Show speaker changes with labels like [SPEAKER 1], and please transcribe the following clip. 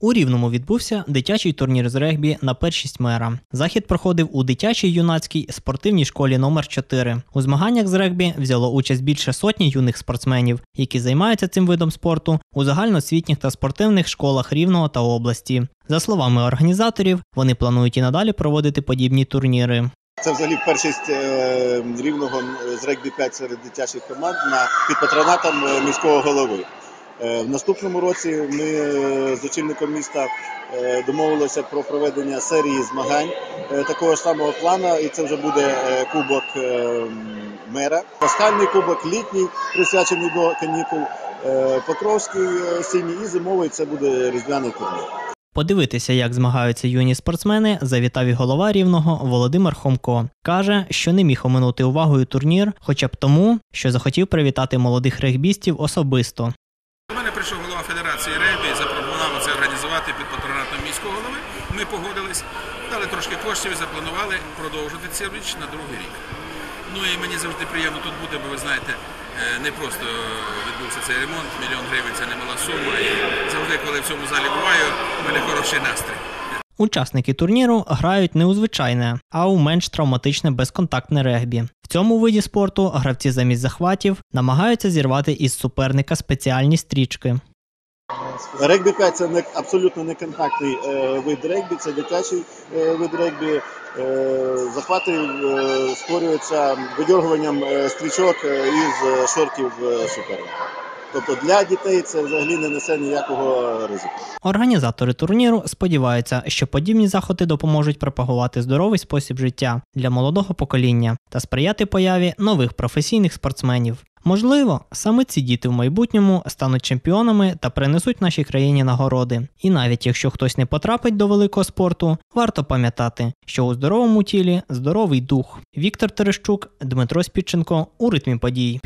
[SPEAKER 1] У Рівному відбувся дитячий турнір з регбі на першість мера. Захід проходив у дитячій юнацькій спортивній школі номер 4 У змаганнях з регбі взяло участь більше сотні юних спортсменів, які займаються цим видом спорту у загальноосвітніх та спортивних школах Рівного та області. За словами організаторів, вони планують і надалі проводити подібні турніри.
[SPEAKER 2] Це взагалі першість е, рівного з регбі 5 серед дитячих команд на під патронатом е, міського голови. Е, В наступному році ми е, з очільником міста е, домовилися про проведення серії змагань такого ж самого плану, і це вже буде кубок мера. Пасхальний кубок, літній, присвячений до канікул, Покровський осінній і зимовий це буде різдвяний турнір.
[SPEAKER 1] Подивитися, як змагаються юні спортсмени, завітав і голова рівного Володимир Хомко. Каже, що не міг оминути увагою турнір, хоча б тому, що захотів привітати молодих регбістів особисто.
[SPEAKER 3] Прийшов голова Федерації регбі запропонував це організувати під патронатом міського голови. Ми погодились, дали трошки коштів і запланували продовжити цю річ на другий рік. Ну і мені завжди приємно тут бути, бо ви знаєте, е, не просто відбувся цей ремонт, мільйон гривень це немала сума. І завжди, коли в цьому залі буваю, у мене хороший настрій.
[SPEAKER 1] Учасники турніру грають не у звичайне, а у менш травматичне безконтактне регбі. В цьому виді спорту гравці замість захватів намагаються зірвати із суперника спеціальні стрічки.
[SPEAKER 2] Регбі 5 це не абсолютно неконтактний е, вид регбі, це дитячий е, вид регбі. Е, захвати е, створюються видьоргуванням е, стрічок е, із е, шортів суперника. Тобто для дітей це взагалі не несе ніякого ризику.
[SPEAKER 1] Організатори турніру сподіваються, що подібні заходи допоможуть пропагувати здоровий спосіб життя для молодого покоління та сприяти появі нових професійних спортсменів. Можливо, саме ці діти в майбутньому стануть чемпіонами та принесуть нашій країні нагороди. І навіть якщо хтось не потрапить до великого спорту, варто пам'ятати, що у здоровому тілі здоровий дух. Віктор Терещук, Дмитро Спідченко у ритмі подій.